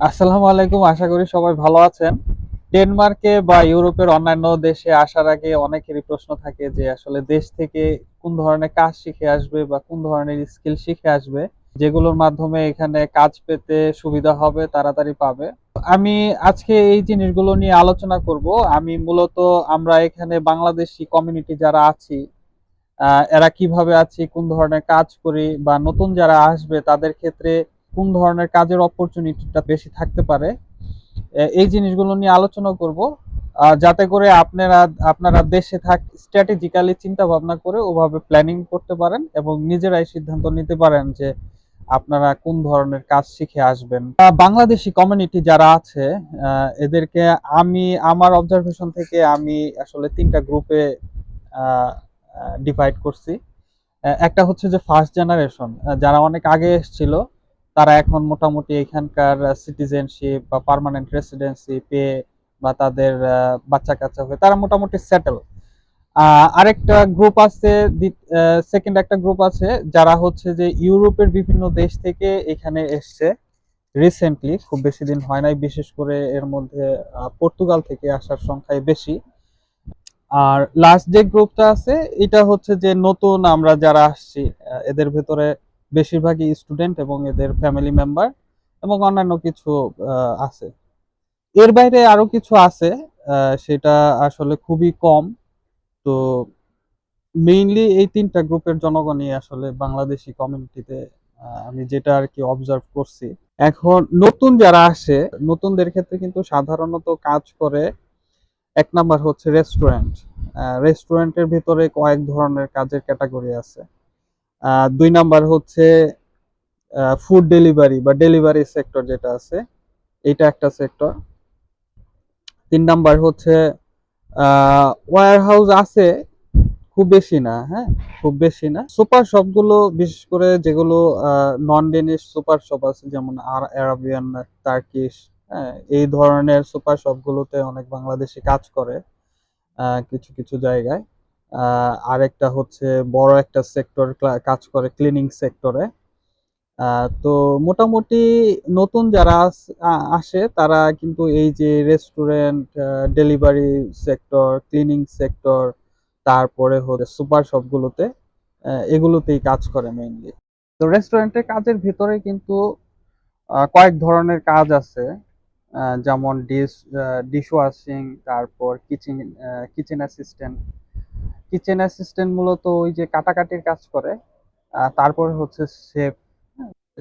আসসালামু আলাইকুম, আশা করি সবাই ভালো আছেন। ডেনমার্কে বা ইউরোপের অন্যান্য দেশে আসার আগে অনেকেরই প্রশ্ন থাকে যে আসলে দেশ থেকে কোন ধরনের কাজ শিখে আসবে বা কোন ধরনের স্কিল শিখে আসবে, যেগুলোর মাধ্যমে এখানে কাজ পেতে সুবিধা হবে, তাড়াতাড়ি পাবে। আমি আজকে এই জিনিসগুলো নিয়ে আলোচনা করব। আমি মূলত আমরা এখানে বাংলাদেশি কমিউনিটি যারা আছি এরা কীভাবে আছি, কোন ধরনের কাজ করি বা নতুন যারা আসবে তাদের ক্ষেত্রে কোন ধরনের কাজের অপরচুনিটিটা বেশি থাকতে পারে এই জিনিসগুলো নিয়ে আলোচনা করব। যাতে করে আপনারা আপনারা দেশে থাক স্ট্র্যাটেজিক্যালি চিন্তা ভাবনা করে ওভাবে প্ল্যানিং করতে পারেন এবং নিজেরাই সিদ্ধান্ত নিতে পারেন যে আপনারা কোন ধরনের কাজ শিখে আসবেন। বাংলাদেশি কমিউনিটি যারা আছে এদেরকে আমি, আমার অবজারভেশন থেকে আমি আসলে তিনটা গ্রুপে ডিভাইড করছি। একটা হচ্ছে যে ফার্স্ট জেনারেশন যারা অনেক আগে এসেছিল তারা এখন মোটামুটি এখানকার সিটিজেনশিপ বা পার্মানেন্ট রেসিডেন্সি পেয়ে বা তাদের বাচ্চা কাচ্চা হয়ে তারা মোটামুটি সেটেল আরেকটা গ্রুপ আছে সেকেন্ড একটা গ্রুপ আছে যারা হচ্ছে যে ইউরোপের বিভিন্ন দেশ থেকে এখানে এসছে। রিসেন্টলি খুব বেশি দিন হয় নাই, বিশেষ করে এর মধ্যে পর্তুগাল থেকে আসার সংখ্যাই বেশি। আর লাস্ট যে গ্রুপটা আছে, এটা হচ্ছে যে নতুন আমরা যারা আসছি এদের ভেতরে বেশিরভাগই স্টুডেন্ট এবং এদের ফ্যামিলি মেম্বার এবং অন্যান্য কিছু আছে। এর বাইরে আরও কিছু আছে সেটা আসলে খুবই কম। তো মেইনলি এই তিনটা গ্রুপের জনগণই আসলে বাংলাদেশি কমিউনিটিতে আমি যেটা আর কি অবজার্ভ করছি। এখন নতুন যারা আসে, নতুনদের ক্ষেত্রে কিন্তু সাধারণত কাজ করে এক নাম্বার হচ্ছে রেস্টুরেন্ট রেস্টুরেন্টের ভিতরে কয়েক ধরনের কাজের ক্যাটাগরি আছে। দুই নাম্বার হচ্ছে ফুড ডেলিভারি বা ডেলিভারি সেক্টর যেটা আছে এটা একটা সেক্টর তিন নাম্বার হচ্ছে ওয়ার হাউস আছে, খুব বেশি না হ্যাঁ খুব বেশি না। সুপার শপগুলো বিশেষ করে যেগুলো নন ডেনিশ সুপার শপ আছে, যেমন আর আরাবিয়ান টার্কিশ হ্যাঁ এই ধরনের সুপার শপ গুলোতে অনেক বাংলাদেশি কাজ করে কিছু কিছু জায়গায়। আরেকটা হচ্ছে বড় একটা সেক্টর কাজ করে ক্লিনিং সেক্টরে তো মোটামুটি নতুন যারা আসে তারা কিন্তু এই যে restaurant delivery sector cleaning sector তারপরে হচ্ছে সুপার শপগুলোতে এগুলোতেই কাজ করে মেইনলি তো রেস্টুরেন্টের কাজের ভিতরে কিন্তু কয়েক ধরনের কাজ আছে। যেমন ডিশ ডিশ ওয়াশিং তারপর kitchen kitchen assistant kitchen assistant মূলত ওই যে কাটাকাটির কাজ করে তারপরে হচ্ছে শেফ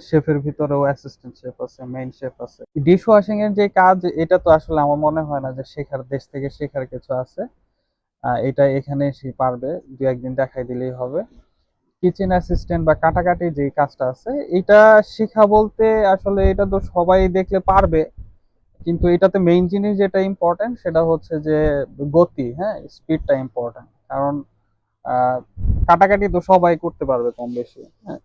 শেফের ভিতরেও অ্যাসিস্ট্যান্ট শেফ আছে মেইন শেফ আছে। ডিশ ওয়াশিং এর যে কাজ, এটা তো আসলে আমার মনে হয় না যে শেখার, দেশ থেকে শেখার কিছু আছে। এটা এখানে এসে পারবে, দু একদিন দেখাই দিলেই হবে। কিচেন অ্যাসিস্ট্যান্ট বা কাটাকাটি যে কাজটা আছে, এটা শেখা বলতে আসলে এটা তো সবাই দেখলে পারবে, কিন্তু এটাতে মেইন জিনিস যেটা ইম্পর্টেন্ট সেটা হচ্ছে যে গতি হ্যাঁ স্পিডটা ইম্পর্টেন্ট কারণ কাটাকাটি তো সবাই করতে পারবে কম বেশি হ্যাঁ।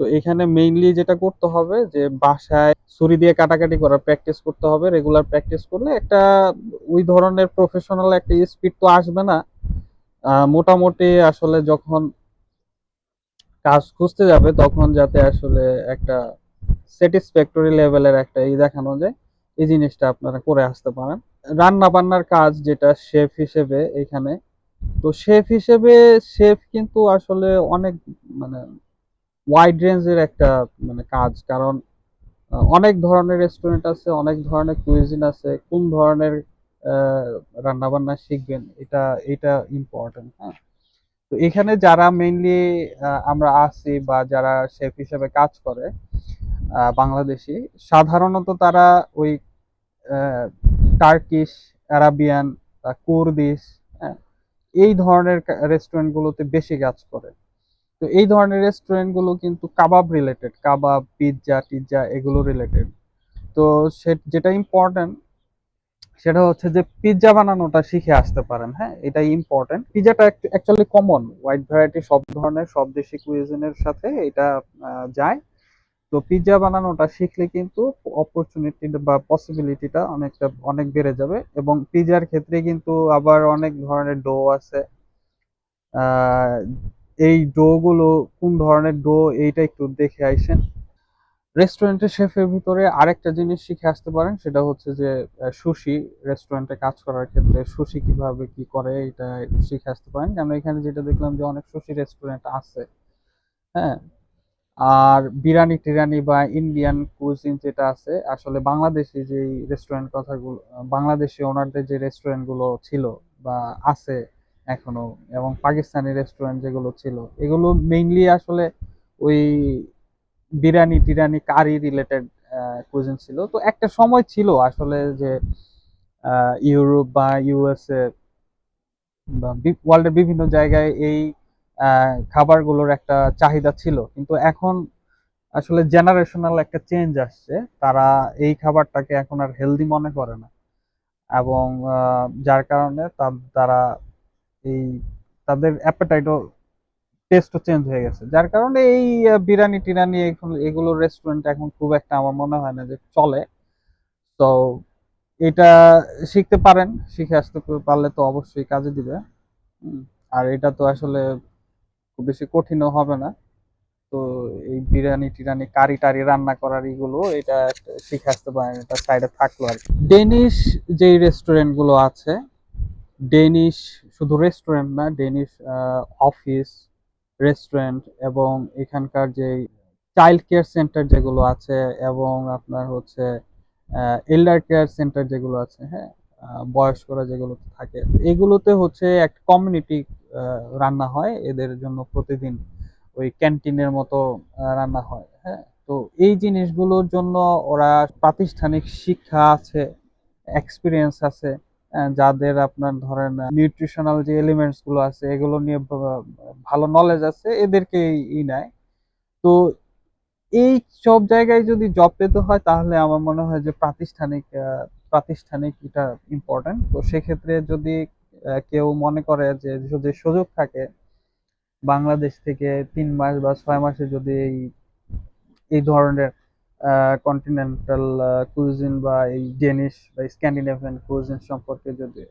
তো এখানে মেইনলি যেটা করতে হবে যে, বাসায় ছুরি দিয়ে কাটাকাটি করার প্র্যাকটিস করতে হবে রেগুলার প্র্যাকটিস করলে একটা, ওই ধরনের প্রফেশনাল একটা স্পিড তো আসবে না। মোটামুটি আসলে যখন কাজ খুঁজতে যাবে, তখন যাতে আসলে একটা স্যাটিসফ্যাক্টরি লেভেলের একটা ই দেখানো যায়, এই জিনিসটা আপনারা করে আসতে পারেন। রান্না বান্নার কাজ যেটা শেফ হিসেবে এখানে তো শেফ হিসেবে, শেফ কিন্তু আসলে অনেক মানে ওয়াইড রেঞ্জের একটা মানে কাজ। কারণ অনেক ধরনের রেস্টুরেন্ট আছে, অনেক ধরনের কুইজিন আছে। কোন ধরনের রান্না বান্না শিখবেন, এটা এটা ইম্পর্টেন্ট হ্যাঁ। তো এখানে যারা মেইনলি আমরা আছি বা যারা শেফ হিসেবে কাজ করে বাংলাদেশি, সাধারণত তারা ওই টার্কিশ আরাবিয়ান কুর্দিশ এই ধরনের রেস্টুরেন্ট গুলোতে বেশি কাজ করে। তো এই ধরনের রেস্টুরেন্টগুলো কিন্তু কাবাব রিলেটেড কাবাব পিৎজা টিজ্জা এগুলো রিলেটেড তো সে, যেটা ইম্পর্টেন্ট সেটা হচ্ছে যে পিৎজা বানানোটা শিখে আসতে পারেন হ্যাঁ? এটাই ইম্পর্টেন্ট পিৎজাটা অ্যাকচুয়ালি কমন ওয়াইড ভ্যারাইটি সব ধরনের, সব দেশি কুইজিনের সাথে এটা যায়। তো পিৎজা বানানোটা শিখলে কিন্তু অপরচুনিটি বা পসিবিলিটিটা অনেকটা, অনেক বেড়ে যাবে এবং পিৎজার ক্ষেত্রে কিন্তু আবার অনেক ধরনের ডো আছে। এই ডো গুলো কোন ধরনের ডো এইটা একটু দেখে আইসেন রেস্টুরেন্টের শেফের ভিতরে আরেকটা জিনিস শিখে আসতে পারেন, সেটা হচ্ছে যে সুশি রেস্টুরেন্টে কাজ করার ক্ষেত্রে সুশি কীভাবে কি করে এটা শিখে আসতে পারেন। আমরা এখানে যেটা দেখলাম যে অনেক সুশি রেস্টুরেন্ট আছে। হ্যাঁ আর বিরিয়ানি টিরানি বা ইন্ডিয়ান কুজিন যেটা আছে, আসলে বাংলাদেশি যে রেস্টুরেন্ট কথাগুলো, বাংলাদেশি ওনারদের যে রেস্টুরেন্টগুলো ছিল বা আছে এখনও এবং পাকিস্তানি রেস্টুরেন্ট যেগুলো ছিল, এগুলো মেইনলি আসলে ওই বিরিয়ানি টিরানি কারি রিলেটেড কুজিন ছিল। তো একটা সময় ছিল আসলে যে ইউরোপ বা ইউএসএ বা ওয়ার্ল্ডের বিভিন্ন জায়গায় এই খাবারগুলোর একটা চাহিদা ছিল। কিন্তু এখন আসলে জেনারেশনাল একটা চেঞ্জ আসছে। তারা এই খাবারটাকে এখন আর হেলদি মনে করে না। এবং যার কারণে তারা এই তাদের অ্যাপেটাইটও টেস্টও চেঞ্জ হয়ে গেছে। যার কারণে এই বিরিয়ানি টিরানি এখন এগুলো রেস্টুরেন্ট এখন খুব একটা আমার মনে হয় না যে চলে। তো এটা শিখতে পারেন, শিখে আসতে পারলে তো অবশ্যই কাজে দিবে। আর এটা তো আসলে খুব বেশি কঠিনও হবে না। তো এই বিরিয়ানি টিরানি কারি টারি রান্না করার এগুলো, এটা শিখে আসতে পারেন, এটা সাইডে থাকল আর ডেনিশ যেই রেস্টুরেন্টগুলো আছে ডেনিশ শুধু রেস্টুরেন্ট না ডেনিশ অফিস রেস্টুরেন্ট এবং এখানকার যে চাইল্ড কেয়ার সেন্টার যেগুলো আছে এবং আপনার হচ্ছে এল্ডার কেয়ার সেন্টার যেগুলো আছে হ্যাঁ বয়স্করা যেগুলো থাকে, এগুলোতে হচ্ছে একটা কমিউনিটি রান্না হয়। এদের জন্য প্রতিদিন ওই ক্যান্টিনের মতো রান্না হয় হ্যাঁ? তো এই জিনিসগুলোর জন্য ওরা প্রাতিষ্ঠানিক শিক্ষা আছে এক্সপিরিয়েন্স আছে যাদের আপনার ধরেন নিউট্রিশনাল যে এলিমেন্টসগুলো আছে, এগুলো নিয়ে ভালো নলেজ আছে এদেরকে ই নেয়। তো এই সব জায়গায় যদি জব পেতে হয়, তাহলে আমার মনে হয় যে প্রাতিষ্ঠানিক প্রাতিষ্ঠানিক এটা ইম্পর্টেন্ট তো সেক্ষেত্রে যদি কেউ মনে করে যে, যদি সুযোগ থাকে, বাংলাদেশ থেকে তিন মাস বা ছয় মাসে যদি এই এই ধরনের কন্টিনেন্টাল কুইজিন বা এই ডেনিশ বা স্ক্যান্ডিনেভিয়ান কুইজিন সম্পর্কে যদি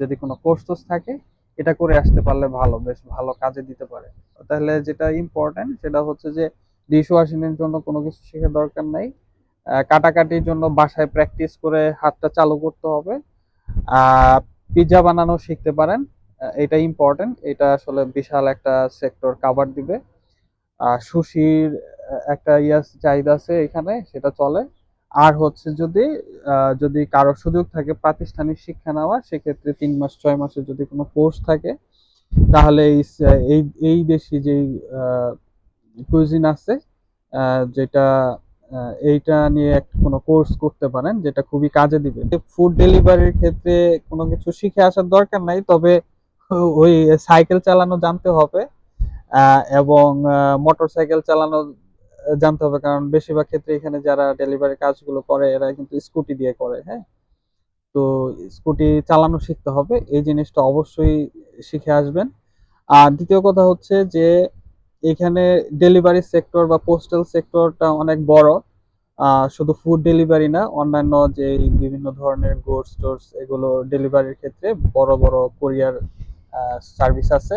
যদি কোনো কোর্স থাকে, এটা করে আসতে পারলে ভালো, বেশ ভালো কাজে দিতে পারে। তাহলে যেটা ইম্পর্টেন্ট সেটা হচ্ছে যে, ডিশ ওয়াশিং এর জন্য কোনো কিছু শেখার দরকার নাই। কাটাকাটির জন্য বাসায় প্র্যাকটিস করে হাতটা চালু করতে হবে। পিৎজা বানানো শিখতে পারেন। এটা ইম্পর্টেন্ট এটা আসলে বিশাল একটা সেক্টর কাভার দিবে। আর সুশির একটা ইয়াস চাহিদা আছে এখানে, সেটা চলে। আর হচ্ছে যদি যদি কারও সুযোগ থাকে প্রাতিষ্ঠানিক শিক্ষা নেওয়ার, সেক্ষেত্রে তিন মাস, ছয় মাসের যদি কোনো কোর্স থাকে, তাহলে এই এই দেশি যেই কুইজিন আছে যেটা এইটা নিয়ে কোনো কোর্স করতে পারেন যেটা খুবই কাজে দিবে। ফুড ডেলিভারির ক্ষেত্রে কোনো কিছু শিখে আসার দরকার নাই, তবে ওই সাইকেল চালানো জানতে হবে এবং মোটর সাইকেল চালানো জানতে হবে, কারণ বেশিরভাগ ক্ষেত্রে এখানে যারা ডেলিভারি কাজগুলো করে, এরা কিন্তু স্কুটি দিয়ে করে হ্যাঁ? তো স্কুটি চালানো শিখতে হবে, এই জিনিসটা অবশ্যই শিখে আসবেন। আর দ্বিতীয় কথা হচ্ছে যে এখানে ডেলিভারি সেক্টর বা পোস্টাল সেক্টরটা অনেক বড়। শুধু ফুড ডেলিভারি না, অন্যান্য যে বিভিন্ন ধরনের গুডস টোডস এগুলো ডেলিভারির ক্ষেত্রে বড় বড় কোরিয়ার সার্ভিস আছে।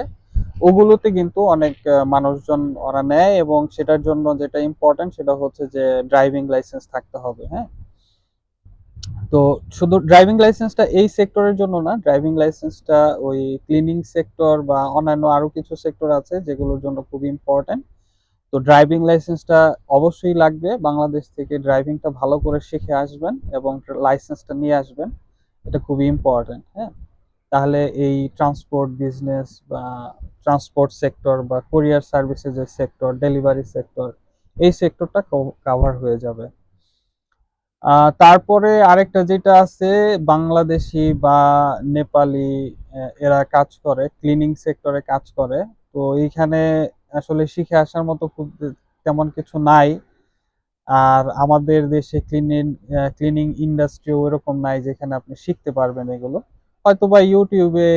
ওগুলোতে কিন্তু অনেক মানুষজন ওরা নেয় এবং সেটার জন্য যেটা ইম্পর্টেন্ট সেটা হচ্ছে যে ড্রাইভিং লাইসেন্স থাকতে হবে হ্যাঁ? তো শুধু ড্রাইভিং লাইসেন্সটা এই সেক্টরের জন্য না ড্রাইভিং লাইসেন্সটা ওই ক্লিনিং সেক্টর বা অন্যান্য আরও কিছু সেক্টর আছে যেগুলোর জন্য খুব ইম্পর্টেন্ট তো ড্রাইভিং লাইসেন্সটা অবশ্যই লাগবে, বাংলাদেশ থেকে ড্রাইভিংটা ভালো করে শিখে আসবেন এবং লাইসেন্সটা নিয়ে আসবেন। এটা খুবই ইম্পর্টেন্ট হ্যাঁ? তাহলে এই ট্রান্সপোর্ট বিজনেস বা ট্রান্সপোর্ট সেক্টর বা কোরিয়ার সার্ভিসের যে সেক্টর ডেলিভারি সেক্টর এই সেক্টরটা কভার হয়ে যাবে। তারপরে আরেকটা যেটা আছে, বাংলাদেশি বা নেপালি এরা কাজ করে ক্লিনিং সেক্টরে কাজ করে। তো এইখানে আসলে শিখে আসার মতো খুব তেমন কিছু নাই। আর আমাদের দেশে ক্লিনিং ক্লিনিং ইন্ডাস্ট্রি ওইরকম নাই যেখানে আপনি শিখতে পারবেন এগুলো। হয়তো বা ইউটিউবে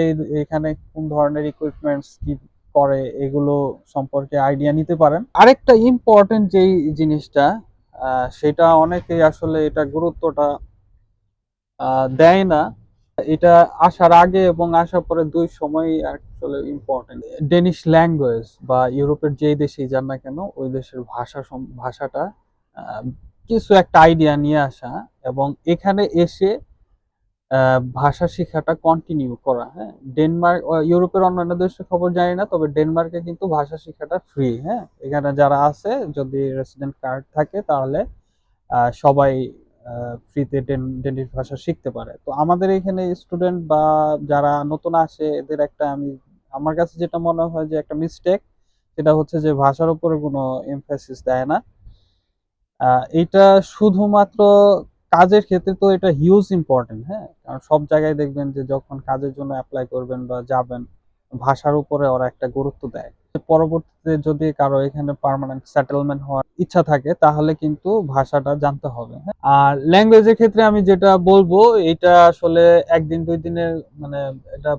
এখানে কোন ধরনের ইকুইপমেন্টস কি করে, এগুলো সম্পর্কে আইডিয়া নিতে পারেন। আরেকটা ইম্পর্টেন্ট যেই জিনিসটা সেটা অনেকেই আসলে এটা গুরুত্বটা দেয় না। এটা আসার আগে এবং আসার পরে দুই সময় আসলে ইম্পর্টেন্ট ডেনিশ ল্যাঙ্গুয়েজ বা ইউরোপের যেই দেশেই যান না কেন, ওই দেশের ভাষা ভাষাটা কিছু একটা আইডিয়া নিয়ে আসা এবং এখানে এসে ভাষা শেখাটা কন্টিনিউ করা হ্যাঁ? ডেনমার্ক ইউরোপের অন্যান্য দেশের খবর জানি না, তবে ডেনমার্কে কিন্তু ভাষা শিক্ষাটা ফ্রি হ্যাঁ? এখানে যারা আছে, যদি রেসিডেন্ট কার্ড থাকে, তাহলে সবাই ফ্রিতে ডেনিশ ভাষা শিখতে পারে। তো আমাদের এখানে স্টুডেন্ট বা যারা নতুন আসে, এদের একটা আমি, আমার কাছে যেটা মনে হয় যে একটা মিস্টেক সেটা হচ্ছে যে ভাষার উপরে কোনো এমফাসিস দেয় না। এটা শুধুমাত্র কাজের ক্ষেত্রে তো এটা হিউজ ইম্পর্টেন্ট হ্যাঁ? কারণ সব জায়গায় দেখবেন যে যখন কাজের জন্য অ্যাপ্লাই করবেন বা যাবেন, ভাষার উপরে ওরা একটা গুরুত্ব দেয়। পরবর্তীতে যদি কারও এখানে পার্মানেন্ট সেটেলমেন্ট হওয়ার ইচ্ছা থাকে, তাহলে কিন্তু ভাষাটা জানতে হবে হ্যাঁ? আর ল্যাঙ্গুয়েজের ক্ষেত্রে আমি যেটা বলব, এটা আসলে একদিন, দুই দিনের মানে এটা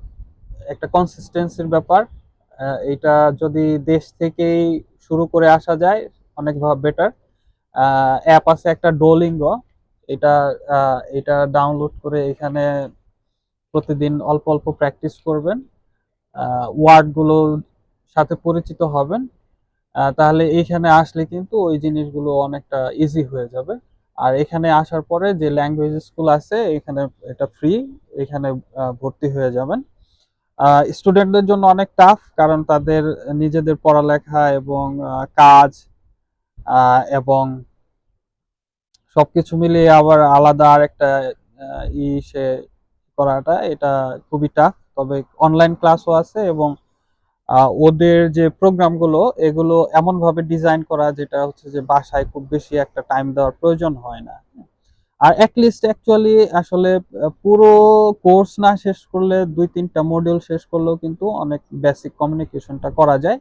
একটা কনসিস্টেন্সির ব্যাপার। এটা যদি দেশ থেকেই শুরু করে আসা যায়, অনেক বেটার অ্যাপ আছে একটা ডোলিঙ্গো এটা এটা ডাউনলোড করে এখানে প্রতিদিন অল্প অল্প প্র্যাকটিস করবেন ওয়ার্ডগুলোর সাথে পরিচিত হবেন তাহলে এইখানে আসলে কিন্তু ওই জিনিসগুলো অনেকটা ইজি হয়ে যাবে। আর এখানে আসার পরে যে ল্যাঙ্গুয়েজ স্কুল আছে, এখানে এটা ফ্রি এখানে ভর্তি হয়ে যাবেন। স্টুডেন্টদের জন্য অনেক টাফ কারণ তাদের নিজেদের পড়ালেখা এবং কাজ এবং সবকিছু মিলিয়ে আবার আলাদা আর একটা ই সে করাটা, এটা খুবই টাফ তবে অনলাইন ক্লাসও আছে এবং ওদের যে প্রোগ্রামগুলো, এগুলো এমনভাবে ডিজাইন করা যেটা হচ্ছে যে বাসায় খুব বেশি একটা টাইম দেওয়ার প্রয়োজন হয় না। আর অ্যাটলিস্ট অ্যাকচুয়ালি আসলে পুরো কোর্স না শেষ করলে দুই তিনটা মডিউল শেষ করলেও কিন্তু অনেক বেসিক কমিউনিকেশনটা করা যায়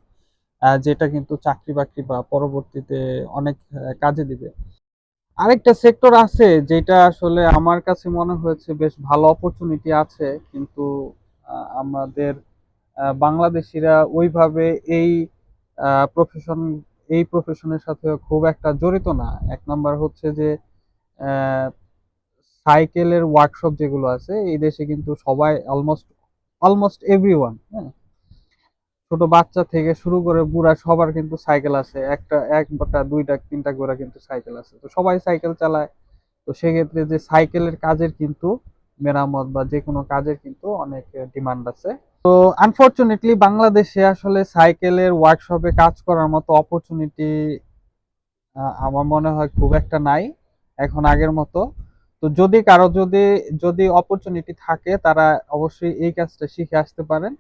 যেটা কিন্তু চাকরি বাকরি বা পরবর্তীতে অনেক কাজে দিবে। আরেকটা সেক্টর আছে যেটা আসলে আমার কাছে মনে হয়েছে বেশ ভালো অপরচুনিটি আছে, কিন্তু আমাদের বাংলাদেশিরা ওইভাবে এই প্রফেশন এই প্রফেশনের সাথে খুব একটা জড়িত না। এক নাম্বার হচ্ছে যে সাইকেলের ওয়ার্কশপ যেগুলো আছে, এই দেশে কিন্তু সবাই অলমোস্ট অলমোস্ট এভরিওয়ান হ্যাঁ? ছোট বাচ্চা থেকে শুরু করে বুড়া সবার কিন্তু সাইকেল আছে। একটা একটা দুইটা, তিনটা করে কিন্তু সাইকেল আছে। তো সবাই সাইকেল চালায়। তো সেক্ষেত্রে যে সাইকেলের কাজের কিন্তু মেরামত বা যে কোনো কাজের কিন্তু অনেক ডিমান্ড আছে। তো আনফরচুনেটলি বাংলাদেশে আসলে সাইকেলের ওয়ার্কশপে কাজ করার মতো অপরচুনিটি আমার মনে হয় খুব একটা নাই এখন আগের মতো। তো যদি কারও যদি যদি অপরচুনিটি থাকে তারা অবশ্যই এই কাজটা শিখে আসতে পারেন।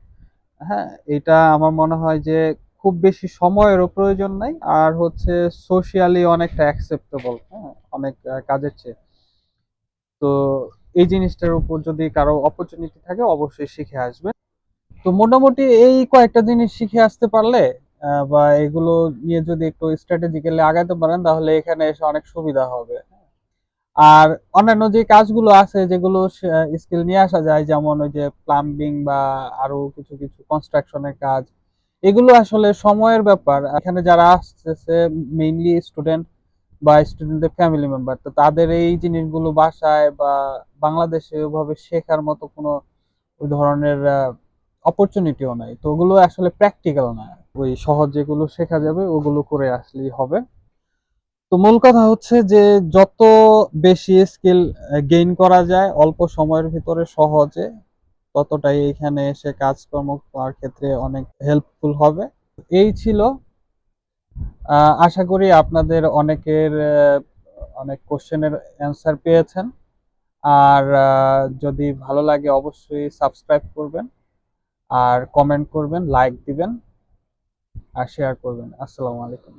হ্যাঁ এটা আমার মনে হয় যে খুব বেশি সময়েরও প্রয়োজন নাই। আর হচ্ছে সোশিয়ালি অনেকটা অ্যাকসেপ্টেবল হ্যাঁ অনেক কাজের চেয়ে। তো এই জিনিসটার উপর যদি কারও অপরচুনিটি থাকে, অবশ্যই শিখে আসবে তো মোটামুটি এই কয়েকটা জিনিস শিখে আসতে পারলে বা এগুলো নিয়ে যদি একটু স্ট্র্যাটেজিক্যালি আগাতে পারেন, তাহলে এখানে এসে অনেক সুবিধা হবে। আর অন্যান্য যে কাজগুলো আছে, যেগুলো স্কিল নিয়ে আসা যায়, যেমন ওই যে প্লাম্বিং বা আরও কিছু কিছু কনস্ট্রাকশনের কাজ, এগুলো আসলে সময়ের ব্যাপার। এখানে যারা আসতেছে মেইনলি স্টুডেন্ট বা স্টুডেন্টদের ফ্যামিলি মেম্বার তো তাদের এই জিনিসগুলো বাসায় বা বাংলাদেশে ওভাবে শেখার মতো কোনো ওই ধরনের অপরচুনিটিও নাই। তো ওগুলো আসলে প্র্যাকটিক্যাল না। ওই সহজ যেগুলো শেখা যাবে, ওগুলো করে আসলেই হবে। তো মূল কথা হচ্ছে যে যত বেশি স্কিল গেইন করা যায়, অল্প সময়ের ভিতরে সহজে ততটাই এখানে এসে কাজকর্ম করার ক্ষেত্রে অনেক হেল্পফুল হবে। এই ছিল আশা করি আপনাদের অনেকের অনেক কোশ্চেনের অ্যান্সার পেয়েছেন। আর যদি ভালো লাগে অবশ্যই সাবস্ক্রাইব করবেন, আর কমেন্ট করবেন লাইক দিবেন, আর শেয়ার করবেন। আসসালামু আলাইকুম।